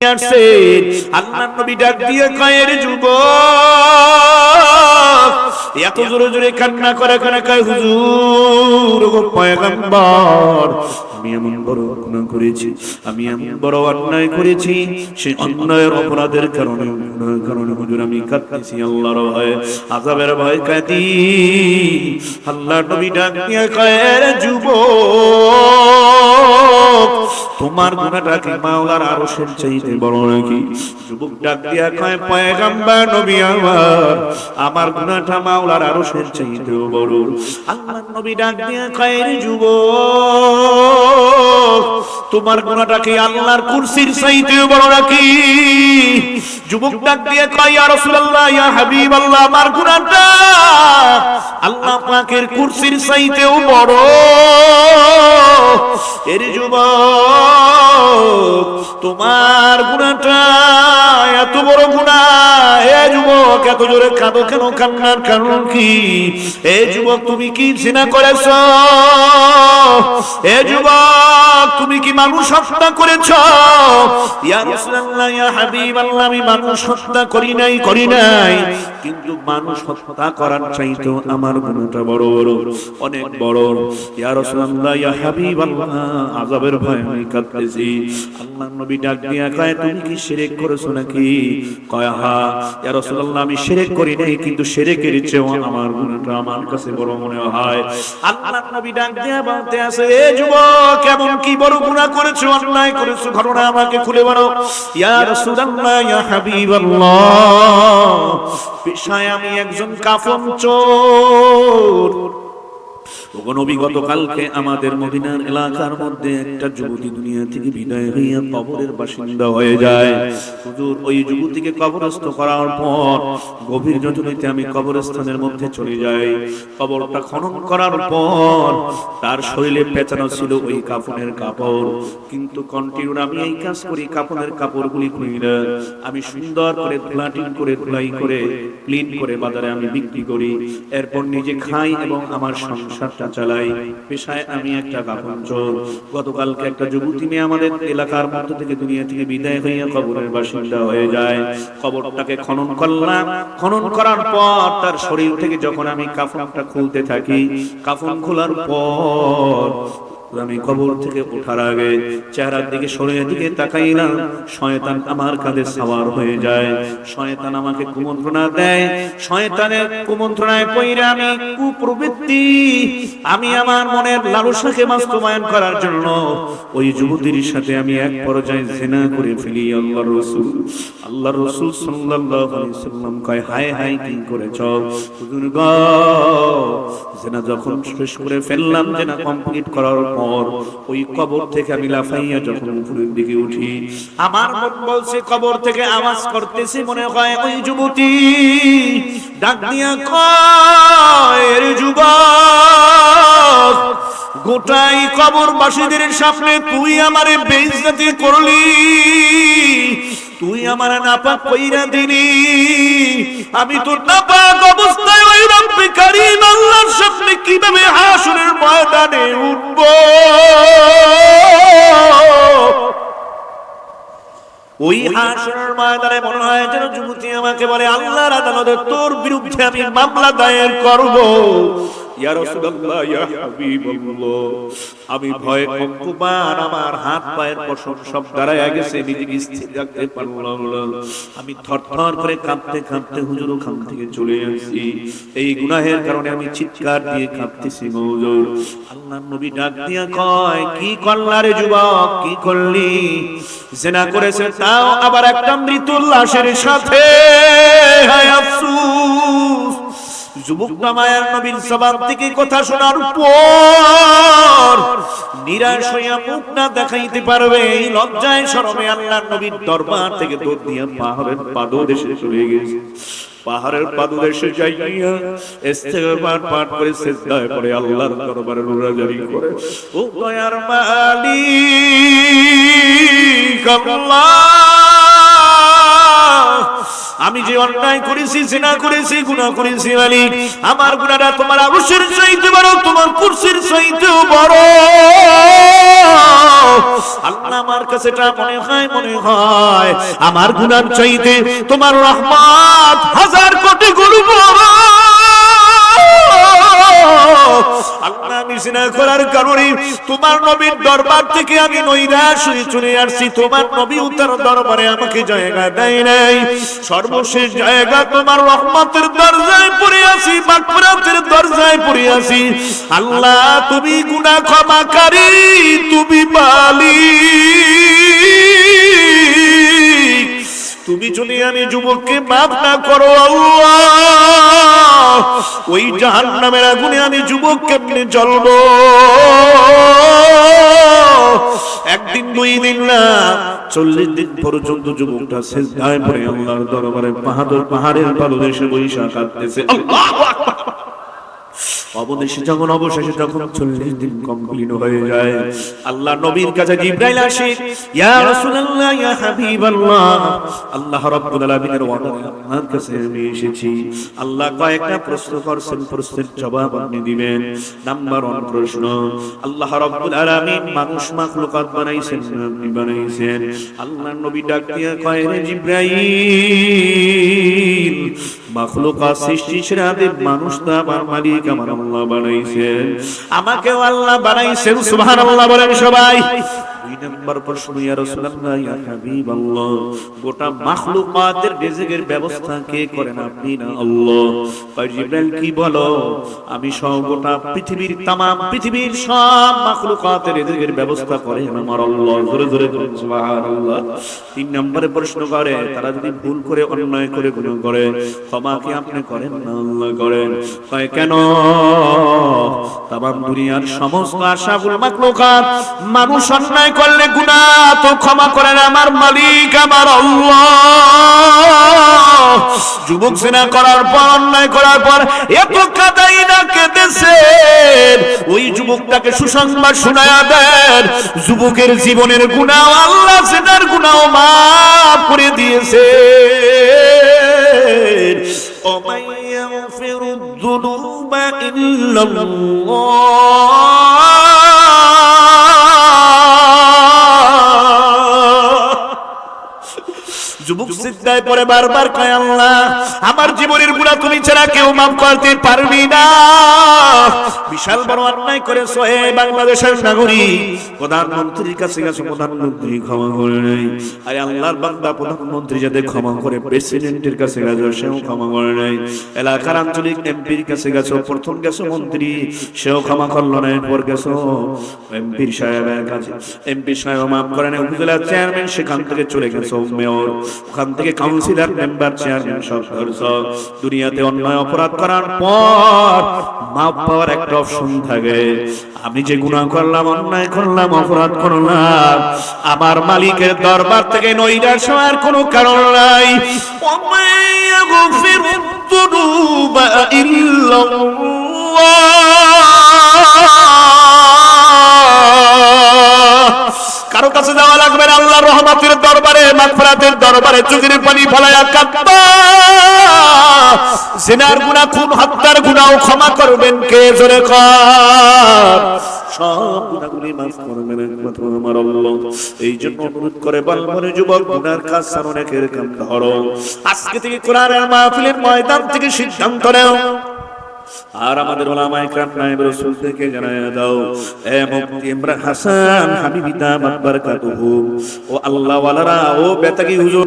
আসছেন আল্লাহ নবী ডাক দিয়ে কয়ের যুব এত জোরে জোরে কান্না করে কানে? কয়, হুজুর পয়গম্বর আমি এমন বড় গুনাহ করেছি, আমি এমন বড় অন্যায় করেছি, সেই অন্যায়ের অপরাধের কারণে, গুনাহের কারণে হুজুর আমি কাঁদতেছি, আল্লাহর ভয়ে, আযাবের ভয় কাঁদি। আল্লাহ নবী ডাক দিয়ে কয়ের যুবক, তোমার গুণাটা কি মাওলার আরও চাইতে বড় নাকি? যুবক ডাক দিয়া কয়, পয়গাম্বার নবী আমার আমার গুণাটা মাওলার আরও চাইতে বড়। আল্লাহ নবী ডাক দিয়া কয় রে যুবক তোমার গুণাটা কি আল্লাহর কুরসির চাইতে বড় নাকি? যুবক ডাক দিয়ে কয়, ইয়া রাসূলুল্লাহ, ইয়া হাবিবাল্লাহ, আমার গুণাটা পাকের কুরসির চাইতেও বড়। এর যুবক, তোমার গুণাটা এত বড় গুণা। এ যুবক, এত জোরে কাঁদো কেন? কান্নার কারণ কি? এ যুবক, তুমি কি জিনা করেছ? এ যুবক, তুমি কি মানুষ হত্যা করেছ? আমি মানুষ হত্যা করি নাই করি নাই। কিন্তু মানুষ হত্যা করার চাইতো আমার গুণাটা বড় বড়, অনেক বড়। ইয়া রাসূলুল্লাহ, ইয়া হাবিবাল্লাহ, আযাবের ভয় আমি কাঁদতেছি। আল্লাহ নবী ডাক দিয়া কয়, তুমি কি শিরক করেছ নাকি? কয়, হা, ইয়া রাসূলুল্লাহ, আমি শিরক করি নাই, কিন্তু শিরকের চেয়েও আমার গুণাটা আমার কাছে বড় মনে হয়। আল্লাহ নবী ডাক দিয়া বলতে আছে, এ যুবক কেমন কি বড় গুনাহ করেছ, অন্যায় করেছ? ঘটনা আমাকে খুলে বলো। ইয়া রাসূলুল্লাহ, ইয়া হাবিবাল্লাহ পেশায় আমি একজন কাফন চোর। আমি কবরস্থানের মধ্যে চলে যাই। কবরটা খনন করার পর তার শরীরে পেঁচানো ছিল ওই কাফনের কাপড়। কিন্তু কন্টিনিউ আমি এই কাজ করি, কাপনের কাপড়গুলি খুলি না। আমি সুন্দর করে প্লাটিং করে, ধুলাই করে, ক্লিন করে বাজারে আমি বিক্রি করি। এরপর নিজে খাই এবং আমার সংসারটা চালাই। পেশায় আমি একটা কাপড় চোর। গতকালকে একটা যুবতী মেয়ে আমাদের এলাকার মধ্য থেকে দুনিয়া থেকে বিদায় হইয়া কবরের বাসিন্দা হয়ে যায়। কবরটাকে খনন করলাম। খনন করার পর তার শরীর থেকে যখন আমি কাফনটা খুলতে থাকি, কাফন খোলার পর আমি কবর থেকে ওঠার আগে চেহারার দিকে শরীরের দিকে তাকাইলাম শয়তান আমার কাঁধে সাওয়ার হয়ে যায়। শয়তান আমাকে কুমন্ত্রণা দেয়। শয়তানের কুমন্ত্রণায় পইরে আমি কুপ্রবৃত্তি। আমি আমার মনের লালসাকে বাস্তবায়ন করার জন্য ওই যুবতীর সাথে আমি এক পর্যায়ে জেনা করে ফেলি। আল্লাহর রাসূল আল্লাহর রাসূল সাল্লাল্লাহু আলাইহি সাল্লাম কয়, হায় হায়, কি করেছ? হুজুর গো জেনা যখন শেষ করে ফেললাম জেনা কমপ্লিট করার পর ওই কবর থেকে আমি লাফাইয়া যখন উপরের দিকে উঠি, আমার মন বলছে, কবর থেকে আওয়াজ করতেছে, মনে হয় ওই যুবতী। ডাক দিয়া কয়, রে যুবক, গোটাই কবরবাসীদের সামনে তুই আমারে বেইজ্জতি করলি। তুই আমার নাপাক কইরা দিলি। আমি তো নাপাক অবস্থায় ওই রব্বে কারীম আল্লাহর সামনে কীভাবে হাসরের ময়দানে উঠব? ওই হাসরের ময়দানে মনে হয় যেন যুবতী আমাকে বলে আল্লাহর আদালতে তোর বিরুদ্ধে আমি মামলা দায়ের করব। ইয়া রাসূলুল্লাহ ইয়া হাবিবাল্লাহ। আমি ভয়ে আমার হাত পায়ের পশম সব দাঁড়ায় গেছে নিজেকে স্থির রাখতে পারলাম না। আমি থরথর করে কাঁপতে কাঁপতে হুজুর ওখান থেকে চলে আসি। এই গুনাহের কারণে আমি চিৎকার দিয়ে কাঁপতেছি হুজুর আল্লাহর নবী ডাক দিয়া কয় কি করলা যুবক? কি করলি? জেনা করেছে তাও আবার একটা মৃত লাশের সাথে। হায় আফসোস। যুবকটা মায়ের নবীর জবান থেকে কথা শোনার পর নিরাশ হইয়া মুখ না দেখাইতে পারবে লজ্জায় শরমে আল্লাহ নবীর দরবার থেকে দৌড় দিয়া পাহাড়ের পাদদেশে চলে গেছে। পাহাড়ের পাদদেশে যাইয়া ইস্তেগফার পাঠ করে সিজদায় পড়ে, আল্লাহর দরবারে রোজারি করে। ও দয়ার মালিক আল্লাহ। আমি যে অন্যায় করেছি সিনা করেছি, গুনাহ করেছি মালিক, আমার গুনাহটা তোমার আবশ্যের চাইতে বড়, তোমার কুরসির চাইতেও বড়। আল্লাহ আমার কাছে মনে হয় মনে হয়। আমার গুনার চাইতে তোমার রহমত হাজার কোটি গুণ তোমার নবীর দরবার থেকে আমি নৈরাশ হয়ে চলে আসছি। তোমার নবী উত্তর দরবারে আমাকে জায়গা দেয় নাই। সর্বশেষ জায়গা তোমার রহমতের দরজায় পড়ে আসি মাগফিরাতের দরজায় পড়ে আসি আল্লাহ, তুমি গুনাহ ক্ষমাকারী তুমি মালিক। তুমি যদি আমি যুবককে মাফ না করো ওই জাহান নামের আগুনে আমি যুবক কেমনে জ্বলব? একদিন, দুই দিন না, চল্লিশ দিন পর্যন্ত যুবকটা শেষ দায় পড়ে আল্লাহর দরবারে পাহাড় পাহাড়ের পাদদেশে বৈশাখ কাটতেছে আল্লাহ অবদেশে যখন অবশেষে যখন চল্লিশ দিন কমপ্লিট হয়ে যায়, আল্লাহ নবীর কাছে জিব্রাইল আসে, ইয়া রাসূলুল্লাহ, ইয়া হাবিবাল্লাহ। আল্লাহ রাব্বুল আলামিনের আপনার কাছে আমি এসেছি। আল্লাহ কয়েকটা প্রশ্ন করছেন, প্রশ্নের জবাব আপনি দিবেন। নাম্বার প্রশ্ন, আল্লাহ রাব্বুল আলামিন মানুষ মাখলুকাত বানাইছেন আপনি বানাইছেন? নবী ডাক কয় রে জিব্রাইল, মাখলুকাত মানুষ তো আমার মালিক, আমার আল্লাহ বানাইছেন। আমাকেও আল্লাহ বানাইছেন সুবহানাল্লাহ বলেন সবাই। নম্বর প্রশ্ন ইয়া রাসূলুল্লাহ, ইয়া হাবিবাল্লাহ, গোটা মাখলুকাতের রিজিকের ব্যবস্থা কে করেন আপনি না আল্লাহ? কয়, জিবরাইল, কি বলো? আমি সব গোটা পৃথিবীর, তামাম পৃথিবীর সব মাখলুকাতের রিজিকের ব্যবস্থা করে আমার আল্লাহ। জোরে জোরে বলেন সুবহানাল্লাহ। তিন নম্বরে প্রশ্ন করে, তারা যদি ভুল করে, অন্যায় করে, গুনাহ করে, ক্ষমা কি আপনি করেন না আল্লাহ করেন? কয়, কেন? তামাম দুনিয়ার সমস্ত আশাগুল মাখলুকাত, মানুষ অন্যায় করলে গুনাহ তো ক্ষমা করেন আমার মালিক আমার আল্লাহ যুবক সেনা করার পর অন্যায় করার পর এত কাদাই না কেঁদেছেন ওই যুবকটাকে সুসংবাদ শোনায়া দেন যুবকের জীবনের গুনাহ আল্লাহ সেনার গুনাহ মাফ করে দিয়েছে ومن يغفر الذنوب إلا الله যুবক সিদ্ধায় পরে বারবার কয়, আল্লাহ, আমার জীবনের গুণা তুমি ছাড়া কেউ মাফ করতে পারবি না। বিশাল বড় অন্যায় করেছ হে বাংলাদেশের নাগরিক, প্রধানমন্ত্রীর কাছে গেছো, প্রধানমন্ত্রী ক্ষমা করে নাই আরে আল্লাহর বান্দা, প্রধানমন্ত্রী যাতে ক্ষমা করে, প্রেসিডেন্টের কাছে গেছো, সেও ক্ষমা করে নাই এলাকার আঞ্চলিক এমপির কাছে গেছো, প্রথম গেছো মন্ত্রী, সেও ক্ষমা করল না, এরপর গেছো এমপির সাহেবের কাছে এমপি সাহেব মাফ করে নাই উপজেলার চেয়ারম্যান সেখান থেকে চলে গেছো, মেয়র। ওখান থেকে কাউন্সিলর মেম্বার চেয়ারম্যান সব করছ দুনিয়াতে অন্যায় অপরাধ করার পর মাফ পাওয়ার একটা অপশন থাকে। আমি যে গুণা করলাম অন্যায় করলাম অপরাধ করলাম। আমার মালিকের দরবার থেকে নৈরাশ হওয়ার কোনো কারণ নাই। ইল্লাল্লাহ। কারও কাছে যাওয়া লাগবে না আল্লাহ রহমতের দরবারে, মাগফিরাতের দরবারে চোখের পানি ফলায়া কাঁদবা। জিনার গুনাহ খুন, হত্যার গুনাহ ক্ষমা করবেন কে? জোরে ধরো। আজকে থেকে কোরআনের মাহফিলের ময়দান থেকে সিদ্ধান্ত নেও। আর আমাদের ওলামায়ে কেরাম নায়েব রাসূল থেকে জানায়া দাও, এ মুফতি ইমরান হাসান হাবিবিতা বারকাতুহু। ও আল্লাহ ওয়ালারা ও বেতাগি হুজুর